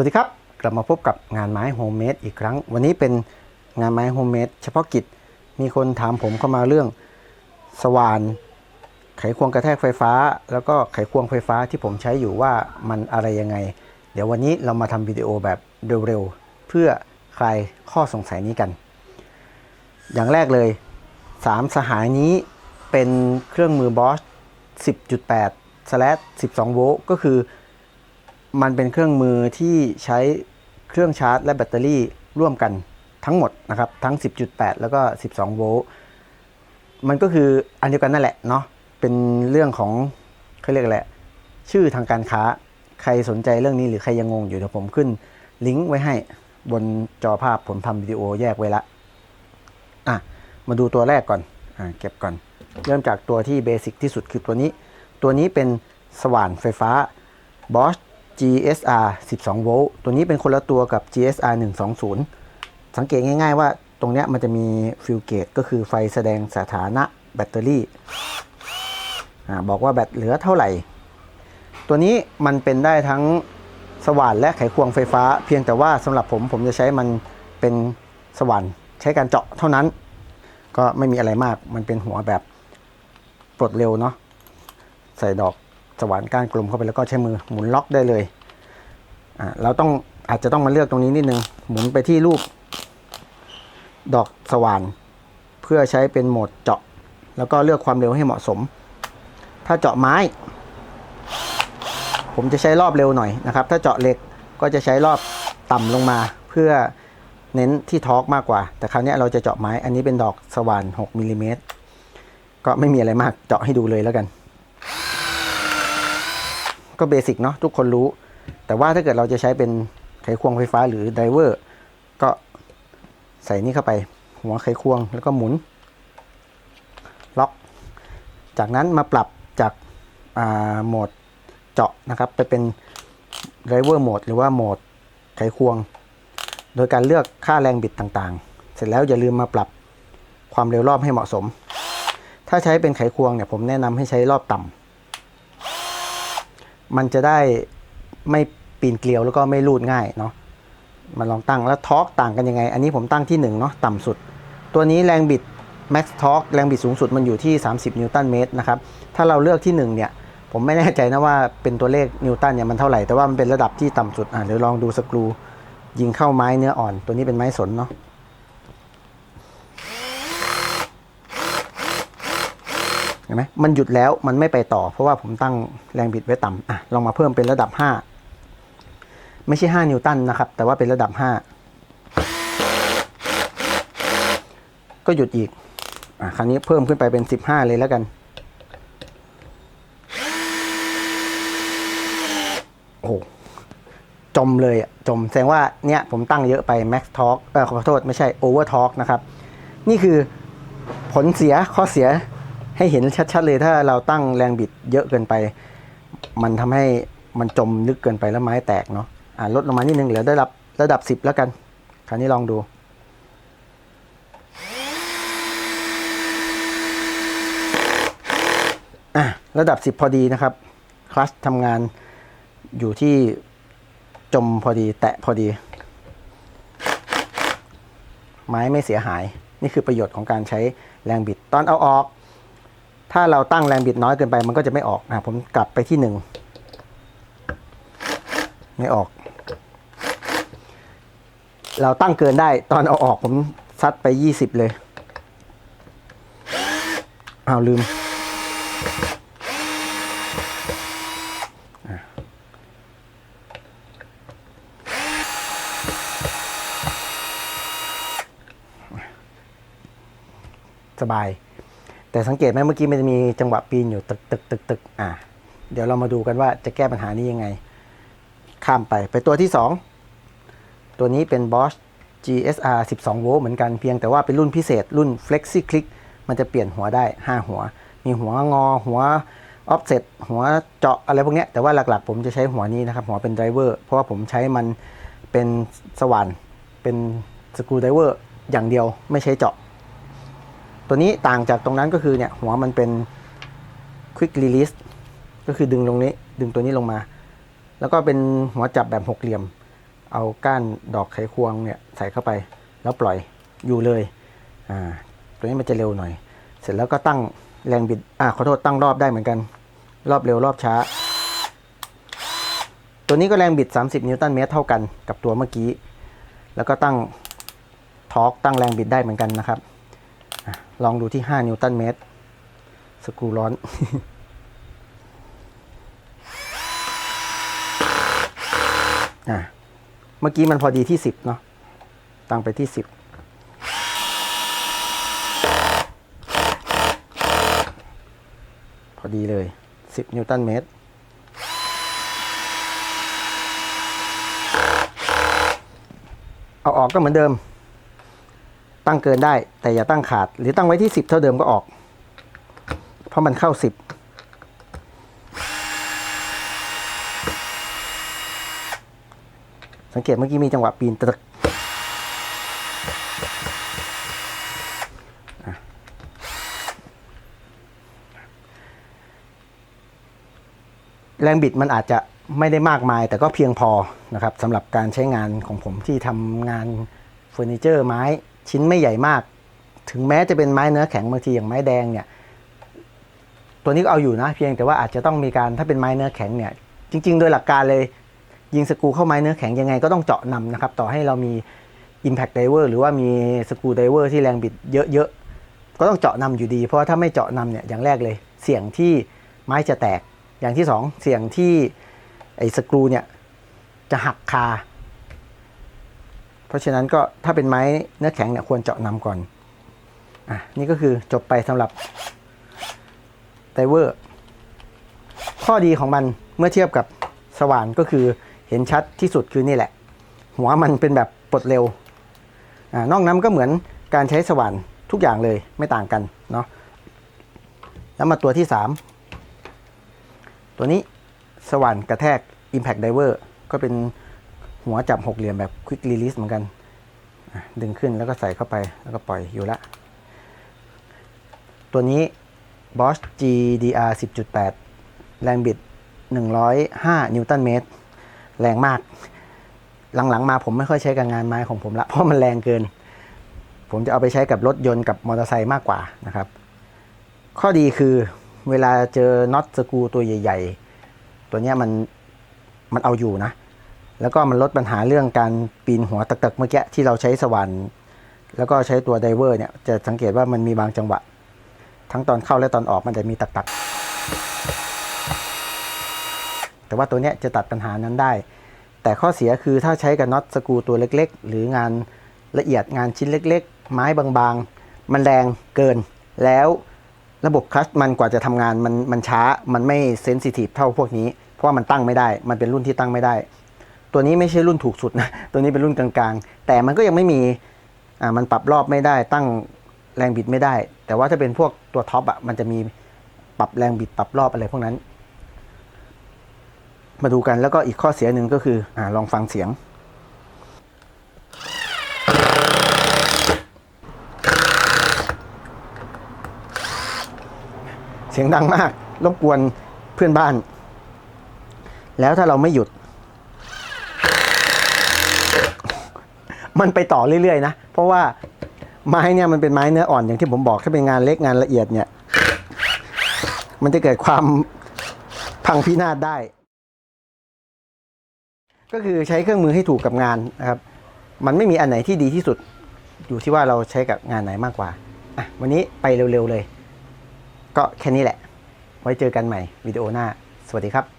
วัสดีครับ กลับมาพบกับงานไม้โฮมเมดอีกครั้ง วันนี้เป็นงานไม้โฮมเมดเฉพาะกิจมีคนถามผมเข้ามาเรื่องสว่าน ไขควงกระแทกไฟฟ้า แล้วก็ไขควงไฟฟ้าที่ผมใช้อยู่ว่ามันอะไรยังไง เดี๋ยววันนี้เรามาทำวิดีโอแบบเร็วๆ เพื่อคลายข้อสงสัยนี้กัน อย่างแรกเลย 3 สหายนี้เป็นเครื่องมือบอส10.8 12โวลต์ก็คือ มันเป็นเครื่องมือที่ใช้เครื่องชาร์จและแบตเตอรี่ร่วมกันทั้งหมดนะครับทั้ง 10.8 แล้วก็ 12 โวลต์มันก็คืออันเดียวกันนั่นแหละเนาะเป็นเรื่องของเขาเรียกอะไรชื่อทางการค้าใครสนใจเรื่องนี้หรือใครยังงงอยู่เดี๋ยวผมขึ้นลิงก์ไว้ให้บนจอภาพผมทำวิดีโอแยกไว้ละอะมาดูตัวแรกก่อนอ่าเก็บก่อน เริ่มจากตัวที่เบสิกที่สุดคือตัวนี้ ตัวนี้เป็นสว่านไฟฟ้า Bosch GSR 12 โวลต์ตัวนี้เป็นคนละตัวกับ GSR 120 สังเกตง่าย ๆ ว่าตรงเนี้ยมันจะมีฟิลเกตก็คือไฟแสดงสถานะแบตเตอรี่อาบอกว่าแบตเหลือเท่าไหร่ ตัวนี้มันเป็นได้ทั้งสว่านและไขควงไฟฟ้า เพียงแต่ว่าสำหรับผมผมจะใช้มันเป็นสว่านใช้การเจาะเท่านั้น ก็ไม่มีอะไรมากมันเป็นหัวแบบปลดเร็วเนาะใส่ดอก สว่านก้านกลมเข้าไปแล้วก็ใช้มือหมุนล็อกได้เลยอ่าเราต้องอาจจะต้องมาเลือกตรงนี้นิดนึงหมุนไปที่รูป ดอกสว่านเพื่อใช้เป็นโหมดเจาะ แล้วก็เลือกความเร็วให้เหมาะสม ถ้าเจาะไม้ ผมจะใช้รอบเร็วหน่อยนะครับ ถ้าเจาะเหล็กก็จะใช้รอบต่ำลงมาเพื่อเน้นที่ทอร์กมากกว่า แต่คราวนี้เราจะเจาะไม้ อันนี้เป็นดอกสว่าน 6มิลลิเมตรก็ไม่มีอะไรมากเจาะให้ดูเลยแล้วกัน ก็เบสิกเนาะทุกคนรู้ แต่ว่าถ้าเกิดเราจะใช้เป็นไขควงไฟฟ้าหรือไดเวอร์ก็ใส่นี่เข้าไป หัวไขควงแล้วก็หมุน ล็อก จากนั้นมาปรับจากาโหมดเจาะนะครับไปเป็นไดเวอร์โหมดหรือว่าโหมดไขควง โดยการเลือกค่าแรงบิดต่างๆ เสร็จแล้วอย่าลืมมาปรับความเร็วรอบให้เหมาะสม ถ้าใช้เป็นไขควงเนี่ยผมแนะนำให้ใช้รอบต่ำ มันจะได้ไม่ปีนเกลียวแล้วก็ไม่รูดง่ายเนาะมาลองตั้งแล้วทอร์กต่างกันยังไง อันนี้ผมตั้งที่1เนาะต่ำสุด ตัวนี้แรงบิด max torque แรงบิดสูงสุดมันอยู่ที่ 30 นิวตันเมตรนะครับ ถ้าเราเลือกที่1เนี่ยผมไม่แน่ใจนะว่าเป็นตัวเลขนิวตันเนี่ยมันเท่าไหร่ แต่ว่ามันเป็นระดับที่ต่ำสุดอะเดี๋ยวลองดูสกรูยิงเข้าไม้เนื้ออ่อน ตัวนี้เป็นไม้สนเนาะ เห็นไหมมันหยุดแล้วมันไม่ไปต่อ เพราะว่าผมตั้งแรงบิดไว้ต่ำอะลองมาเพิ่มเป็นระดับ 5 ไม่ใช่ 5 นิวตันนะครับ แต่ว่าเป็นระดับ 5 ก็หยุดอีกอะคราวนี้เพิ่มขึ้นไปเป็น 15 เลยแล้วกัน โอ้โหจมเลยอะจมแสดงว่าเนี่ยผมตั้งเยอะไป max torque เออขอโทษไม่ใช่ over torque นะครับ นี่คือผลเสียข้อเสีย ให้เห็นชัดๆเลยถ้าเราตั้งแรงบิดเยอะเกินไป มันทำให้มันจมลึกเกินไปแล้วไม้แตกเนาะอ่าลดลงมานิดนึงเหลือระดับระดับ 10 แล้วกัน คราวนี้ลองดูอะระดับ 10 พอดีนะครับ คลัชทำงานอยู่ที่จมพอดี แตะพอดี ไม้ไม่เสียหาย นี่คือประโยชน์ของการใช้แรงบิด ตอนเอาออก ถ้าเราตั้งแรงบิดน้อยเกินไปมันก็จะไม่ออกอะผมกลับไปที่หนึ่งไม่ออก เราตั้งเกินได้ตอนเอาออกผมซัดไปยี่สิบเลยอ้าวลืม สบาย แต่สังเกตไหมเมื่อกี้มันจะมีจังหวะปีนอยู่ตึกตึกตึกตึกอะเดี๋ยวเรามาดูกันว่าจะแก้ปัญหานี้ยังไง ข้ามไปไปตัวที่ 2 ตัวนี้เป็น Bosch GSR 12 โวลต์เหมือนกันเพียงแต่ว่าเป็นรุ่นพิเศษรุ่น Flexi Click มันจะเปลี่ยนหัวได้ 5 หัว มีหัวงอหัว offset หัวเจาะอะไรพวกนี้แต่ว่าหลักๆ ผมจะใช้หัวนี้นะครับ หัวเป็นไดเวอร์เพราะว่าผมใช้มันเป็นสว่านเป็นสกรูไดเวอร์อย่างเดียวไม่ใช้เจาะ ตัวนี้ต่างจากตรงนั้นก็คือเนี่ยหัวมันเป็น quick release ก็คือดึงตรงนี้ดึงตัวนี้ลงมา แล้วก็เป็นหัวจับแบบหกเหลี่ยม เอาก้านดอกไขควงเนี่ยใส่เข้าไปแล้วปล่อยอยู่เลยอ่าตัวนี้มันจะเร็วหน่อย เสร็จแล้วก็ตั้งแรงบิดอ่าขอโทษตั้งรอบได้เหมือนกัน รอบเร็วรอบช้า ตัวนี้ก็แรงบิด 30 นิวตันเมตรเท่ากันกับตัวเมื่อกี้ แล้วก็ตั้งทอร์กตั้งแรงบิดได้เหมือนกันนะครับ ลองดูที่ 5 นิวตันเมตร สกรูร้อน อะ เมื่อกี้มันพอดีที่ 10 เนาะตั้งไปที่ 10พอดีเลย 10 นิวตันเมตร เอาออกก็เหมือนเดิม ตั้งเกินได้ แต่อย่าตั้งขาด หรือตั้งไว้ที่ 10 เท่าเดิมก็ออก เพราะมันเข้า 10 สังเกตเมื่อกี้มีจังหวะปีนตึกแรงบิดมันอาจจะไม่ได้มากมายแต่ก็เพียงพอนะครับสำหรับการใช้งานของผมที่ทำงานเฟอร์นิเจอร์ไม้ ชิ้นไม่ใหญ่มาก ถึงแม้จะเป็นไม้เนื้อแข็งบางทีอย่างไม้แดงเนี่ย ตัวนี้ก็เอาอยู่นะ เพียงแต่ว่าอาจจะต้องมีการถ้าเป็นไม้เนื้อแข็งเนี่ย จริง ๆ โดยหลักการเลย ยิงสกรูเข้าไม้เนื้อแข็งยังไงก็ต้องเจาะนำนะครับ ต่อให้เรามี Impact Diver หรือว่ามีสกรูไดเวอร์ที่แรงบิดเยอะๆ ก็ต้องเจาะนำอยู่ดี เพราะว่าถ้าไม่เจาะนำเนี่ยอย่างแรกเลย เสี่ยงที่ไม้จะแตก อย่างที่สองเสี่ยงที่ไอ้สกรูเนี่ยจะหักคา เพราะฉะนั้นก็ถ้าเป็นไม้เนื้อแข็งเนี่ยควรเจาะนำก่อนอะนี่ก็คือจบไปสำหรับไดเวอร์ข้อดีของมันเมื่อเทียบกับสว่านก็คือเห็นชัดที่สุดคือนี่แหละ หัวมันเป็นแบบปลดเร็วอานอกนั้นก็เหมือนการใช้สว่านทุกอย่างเลยไม่ต่างกันเนาะแล้วมาตัวที่ 3 ตัวนี้สว่านกระแทก Impact Diver ก็เป็น หัวจับหกเหลี่ยมแบบ Quick Release เหมือนกัน ดึงขึ้นแล้วก็ใส่เข้าไปแล้วก็ปล่อยอยู่ละ ตัวนี้ Bosch GDR 10.8 แรงบิด 105 นิวตันเมตร แรงมาก หลังๆมาผมไม่ค่อยใช้กับงานไม้ของผมละ เพราะมันแรงเกิน ผมจะเอาไปใช้กับรถยนต์กับมอเตอร์ไซค์มากกว่านะครับ ข้อดีคือเวลาเจอน็อตสกรูตัวใหญ่ ๆ ตัวนี้มันมันเอาอยู่นะ แล้วก็มันลดปัญหาเรื่องการปีนหัวตะกๆเมื่อกี้ที่เราใช้สว่านแล้วก็ใช้ตัวไดเวอร์เนี่ยจะสังเกตว่ามันมีบางจังหวะ ทั้งตอนเข้าและตอนออกมันจะมีตักๆแต่ว่าตัวเนี้ยจะตัดปัญหานั้นได้ แต่ข้อเสียคือถ้าใช้กับน็อตสกูตัวเล็ก ๆ หรืองานละเอียดงานชิ้นเล็ก ๆ ไม้บางๆ มันแรงเกิน แล้วระบบคลัชมันกว่าจะทำงานมันมันช้ามันไม่เซนซิทีฟเท่าพวกนี้ เพราะว่ามันตั้งไม่ได้ มันเป็นรุ่นที่ตั้งไม่ได้ ตัวนี้ไม่ใช่รุ่นถูกสุดนะ ตัวนี้เป็นรุ่นกลางๆ แต่มันก็ยังไม่มี อ่า มันปรับรอบไม่ได้ ตั้งแรงบิดไม่ได้ แต่ว่าถ้าเป็นพวกตัวท็อปอะ มันจะมีปรับแรงบิดปรับรอบอะไรพวกนั้น มาดูกัน แล้วก็อีกข้อเสียหนึ่งก็คือ อ่า ลองฟังเสียง เสียงดังมาก รบกวนเพื่อนบ้าน แล้วถ้าเราไม่หยุด มันไปต่อเรื่อยๆนะ เพราะว่าไม้เนี่ยมันเป็นไม้เนื้ออ่อนอย่างที่ผมบอกถ้าเป็นงานเล็กงานละเอียดเนี่ย มันจะเกิดความพังพินาศได้ ก็คือใช้เครื่องมือให้ถูกกับงานนะครับ มันไม่มีอันไหนที่ดีที่สุด อยู่ที่ว่าเราใช้กับงานไหนมากกว่าอะวันนี้ไปเร็วๆเลย ก็แค่นี้แหละ ไว้เจอกันใหม่วิดีโอหน้า สวัสดีครับ